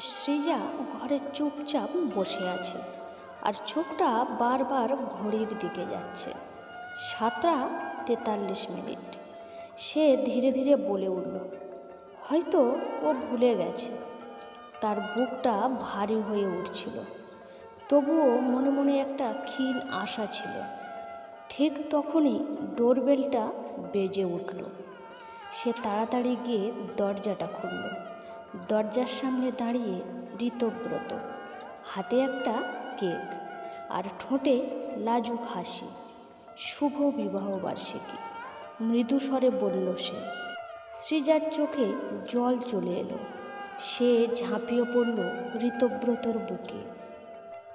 সৃজা ঘরে চুপচাপ বসে আছে আর চোখটা বারবার ঘড়ির দিকে যাচ্ছে। সাতটা তেতাল্লিশ মিনিট। সে ধীরে ধীরে বলে উঠল, হয়তো ও ভুলে গেছে। তার বুকটা ভারী হয়ে উঠছিল। তবুও মনে মনে একটা ক্ষীণ আশা ছিল। ঠিক তখনই ডোরবেলটা বেজে উঠল। সে তাড়াতাড়ি গিয়ে দরজাটা খুলল। দরজার সামনে দাঁড়িয়ে ঋতব্রত। হাতে একটা কেক আর ঠোঁটে লাজুক হাসি। শুভ বিবাহ বার্ষিকী। মৃদু স্বরে বলল সে। সৃজার চোখে জল চলে এলো। সে ঝাঁপিয়ে পড়ল ঋতব্রতর বুকে।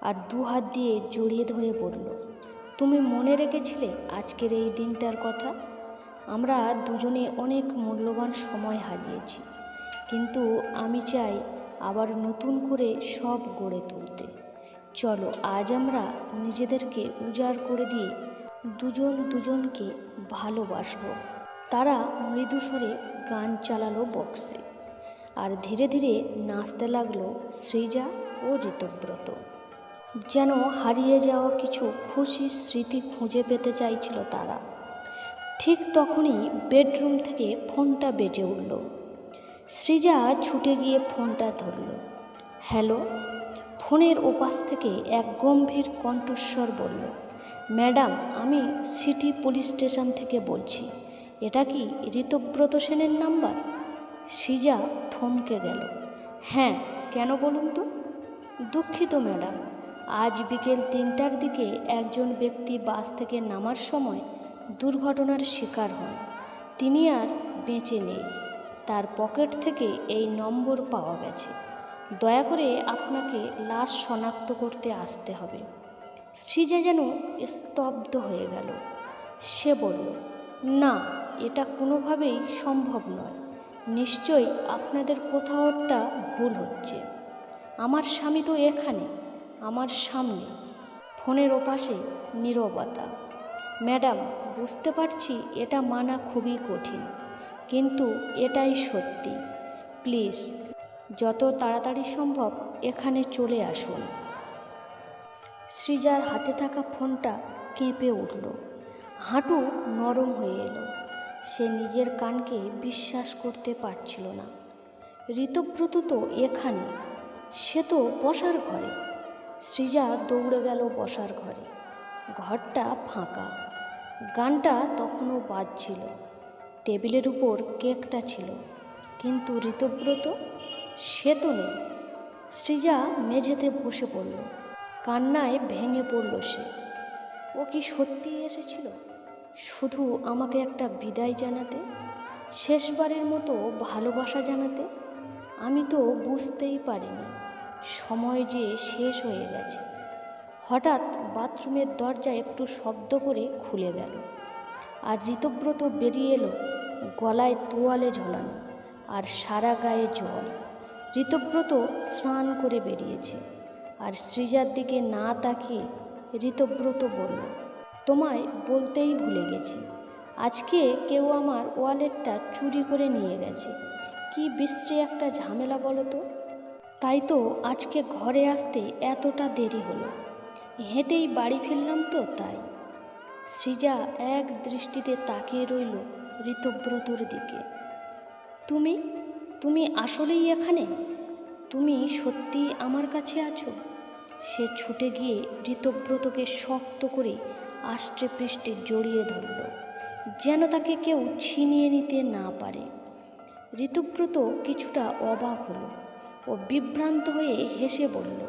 আর দু হাত দিয়ে জড়িয়ে ধরে বলল, তুমি মনে রেখেছিলে আজকের এই দিনটার কথা? আমরা দুজনে অনেক মূল্যবান সময় হারিয়েছি। কিন্তু আমি চাই আবার নতুন করে সব গড়ে তুলতে। চলো, আজ আমরা নিজেদেরকে উজাড় করে দিয়ে দুজন দুজনকে ভালোবাসবো। তারা মৃদু স্বরে গান চালালো বক্সে। আর ধীরে ধীরে নাচতে লাগল সৃজা ও ঋতব্রত। যেন হারিয়ে যাওয়া কিছু খুশির স্মৃতি খুঁজে পেতে চাইছিল তারা। ঠিক তখনই বেডরুম থেকে ফোনটা বেজে উঠল। সৃজা ছুটে গিয়ে ফোনটা ধরল। হ্যালো? ফোনের ওপাশ থেকে এক গম্ভীর কণ্ঠস্বর বলল, ম্যাডাম, আমি সিটি পুলিশ স্টেশন থেকে বলছি। এটা কি ঋতব্রত সেনের নাম্বার? সৃজা থমকে গেল হ্যাঁ কেন বলুন তো? দুঃখিত, ম্যাডাম। আজ বিকেল তিনটার দিকে একজন ব্যক্তি বাস থেকে নামার সময় দুর্ঘটনার শিকার হন। তিনি আর বেঁচে নেই। তার পকেট থেকে এই নম্বর পাওয়া গেছে। দয়া করে আপনাকে লাশ শনাক্ত করতে আসতে হবে। সৃজা যেন স্তব্ধ হয়ে গেল। সে বলল, না, এটা কোনোভাবেই সম্ভব নয়। নিশ্চয়ই আপনাদের কোথাও একটা ভুল হচ্ছে। আমার স্বামী তো এখানে, আমার সামনে। ফোনের ওপাশে নীরবতা। ম্যাডাম, বুঝতে পারছি এটা মানা খুবই কঠিন। কিন্তু এটাই সত্যি। প্লিজ, যত তাড়াতাড়ি সম্ভব এখানে চলে আসুন। সৃজার হাতে থাকা ফোনটা কেঁপে উঠল। হাঁটু নরম হয়ে এলো। সে নিজের কানকে বিশ্বাস করতে পারছিল না। ঋতব্রত তো এখানে, সে তো বসার ঘরে। সৃজা দৌড়ে গেল বসার ঘরে। ঘরটা ফাঁকা। গানটা তখনও বাজছিল। টেবিলের উপর কেকটা ছিল। কিন্তু ঋতব্রত, সে তো নেই। সৃজা মেঝেতে বসে পড়ল। কান্নায় ভেঙে পড়ল সে। ও কি সত্যিই এসেছিল? শুধু আমাকে একটা বিদায় জানাতে? শেষবারের মতো ভালোবাসা জানাতে? আমি তো বুঝতেই পারিনি। সময় যে শেষ হয়ে গেছে। হঠাৎ বাথরুমের দরজা একটু শব্দ করে খুলে গেল। আর ঋতব্রত বেরিয়ে এলো। গলায় তোয়ালে ঝোলানো আর সারা গায়ে জল। ঋতব্রত স্নান করে বেরিয়েছে আর সৃজার দিকে না তাকিয়ে ঋতব্রত বলল, তোমায় বলতেই ভুলে গেছি। আজকে কেউ আমার ওয়ালেটটা চুরি করে নিয়ে গেছে। কি বিশ্রী একটা ঝামেলা বলো তো? তাই তো আজকে ঘরে আসতে এতটা দেরি হলো। হেঁটেই বাড়ি ফিরলাম তো তাই। সৃজা এক দৃষ্টিতে তাকিয়ে রইল ঋতব্রতর দিকে। তুমি তুমি আসলেই এখানে? তুমি সত্যি আমার কাছে আছো? সে ছুটে গিয়ে ঋতব্রতকে শক্ত করে আষ্টে পৃষ্ঠে জড়িয়ে ধরল, যেন তাকে কেউ ছিনিয়ে নিতে না পারে। ঋতুব্রত কিছুটা অবাক হলো ও বিভ্রান্ত হয়ে হেসে বলল,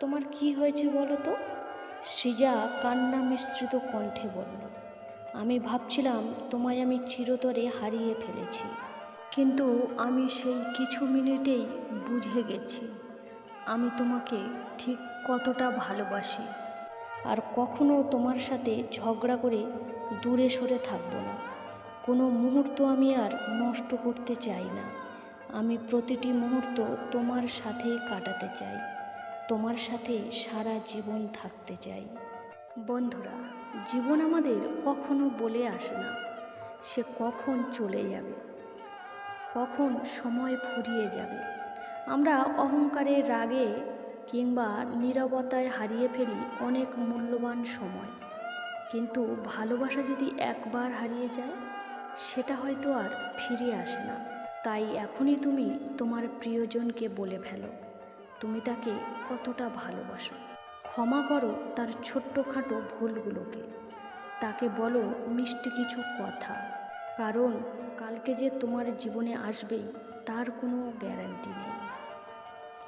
তোমার কি হয়েছে বলো তো? সৃজা কান্না মিশ্রিত কণ্ঠে বলল আমি ভাবছিলাম তোমায় আমি চিরতরে হারিয়ে ফেলেছি। কিন্তু আমি সেই কিছু মিনিটেই বুঝে গেছি, আমি তোমাকে ঠিক কতটা ভালোবাসি। আর কখনো তোমার সাথে ঝগড়া করে দূরে সরে থাকব না। কোনো মুহূর্ত আমি আর নষ্ট করতে চাই না। আমি প্রতিটি মুহূর্ত তোমার সাথেই কাটাতে চাই, তোমার সাথে সারা জীবন থাকতে চাই। বন্ধুরা, জীবন আমাদের কখনো বলে আসে না। সে কখন চলে যাবে? কখন সময় ফুরিয়ে যাবে? আমরা অহংকারের রাগে কিংবা নীরবতায় হারিয়ে ফেলি অনেক মূল্যবান সময়। কিন্তু ভালোবাসা যদি একবার হারিয়ে যায়, সেটা হয়তো আর ফিরে আসে না। তাই এখনই তুমি তোমার প্রিয়জনকে বলে ফেলো। তুমি তাকে কতটা ভালোবাসো? ক্ষমা করো তার ছোট্টখাটো ভুলগুলোকে। তাকে বলো মিষ্টি কিছু কথা। কারণ কালকে যে তোমার জীবনে আসবেই, তার কোনো গ্যারান্টি নেই।